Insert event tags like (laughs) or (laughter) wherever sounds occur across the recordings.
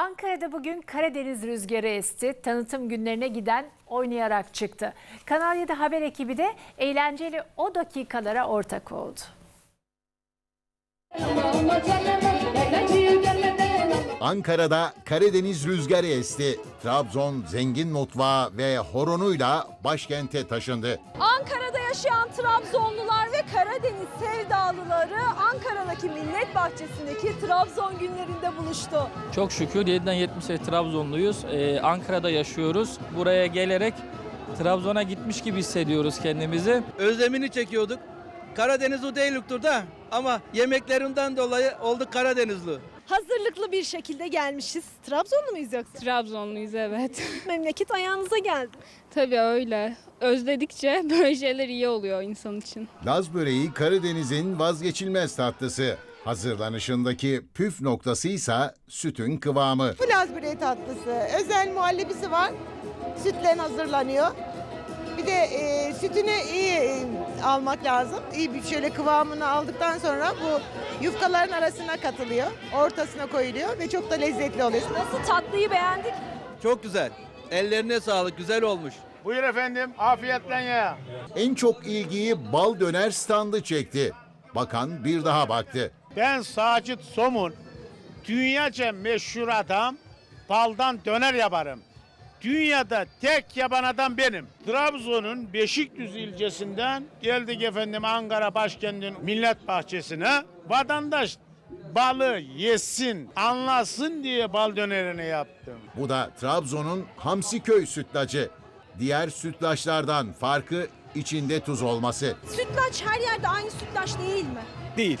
Ankara'da bugün Karadeniz rüzgarı esti. Tanıtım günlerine giden oynayarak çıktı. Kanal 7 haber ekibi de eğlenceli o dakikalara ortak oldu. Ankara'da Karadeniz rüzgarı esti. Trabzon zengin mutfağı ve horonuyla başkente taşındı. Ankara'da yaşayan Trabzonlular Karadeniz sevdalıları Ankara'daki Millet Bahçesi'ndeki Trabzon günlerinde buluştu. Çok şükür 7'den 70'e Trabzonluyuz. Ee, Ankara'da yaşıyoruz. Buraya gelerek Trabzon'a gitmiş gibi hissediyoruz kendimizi. özlemini çekiyorduk. Karadenizli değiliktir da ama yemeklerinden dolayı olduk Karadenizli. Hazırlıklı bir şekilde gelmişiz. Trabzonlu muyuz yoksa? Trabzonluyuz evet. (laughs) Memleket ayağınıza geldi. Tabii öyle. Özledikçe böyle şeyler iyi oluyor insan için. Laz böreği Karadeniz'in vazgeçilmez tatlısı. Hazırlanışındaki püf noktası ise sütün kıvamı. Plaz böreği tatlısı. Özel muhallebisi var. Sütle hazırlanıyor. Bir de e, sütünü iyi e, almak lazım. İyi bir şöyle kıvamını aldıktan sonra bu yufkaların arasına katılıyor. Ortasına koyuluyor ve çok da lezzetli oluyor. Nasıl tatlıyı beğendik? Çok güzel. Ellerine sağlık, güzel olmuş. Buyur efendim, afiyetle ye. En çok ilgiyi bal döner standı çekti. Bakan bir daha baktı. Ben Sacit Somun, dünyaca meşhur adam, baldan döner yaparım. Dünyada tek yapan adam benim. Trabzon'un Beşikdüzü ilçesinden geldik efendim Ankara başkentin millet bahçesine. Vatandaş balı yesin, anlasın diye bal dönerini yaptım. Bu da Trabzon'un Hamsiköy sütlacı. Diğer sütlaçlardan farkı içinde tuz olması. Sütlaç her yerde aynı sütlaç değil mi? Değil.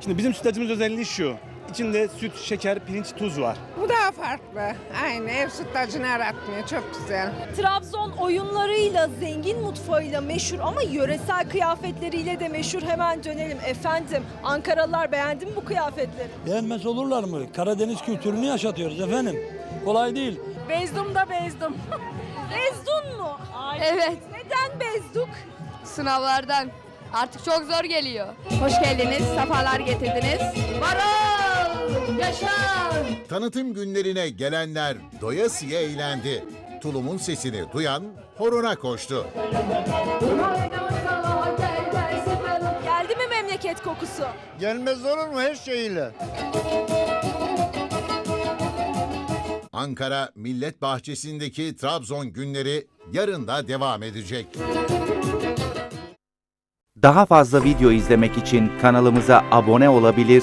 Şimdi bizim sütlacımız özelliği şu. İçinde süt, şeker, pirinç, tuz var. Bu daha farklı. Aynı ev sütlacını aratmıyor. Çok güzel. Trabzon oyunlarıyla, zengin mutfağıyla meşhur ama yöresel kıyafetleriyle de meşhur. Hemen dönelim efendim. Ankaralılar beğendi mi bu kıyafetleri? Beğenmez olurlar mı? Karadeniz kültürünü yaşatıyoruz efendim. Kolay değil. Bezdum da bezdum. (laughs) Bezdun mu? Evet. Neden bezduk? Sınavlardan. Artık çok zor geliyor. Hoş geldiniz, sefalar getirdiniz. Varol! Yaşa! Tanıtım günlerine gelenler doyasıya eğlendi. Tulumun sesini duyan horona koştu. Geldi mi memleket kokusu? Gelmez olur mu her şeyiyle? Ankara Millet Bahçesi'ndeki Trabzon günleri yarın da devam edecek. Daha fazla video izlemek için kanalımıza abone olabilir,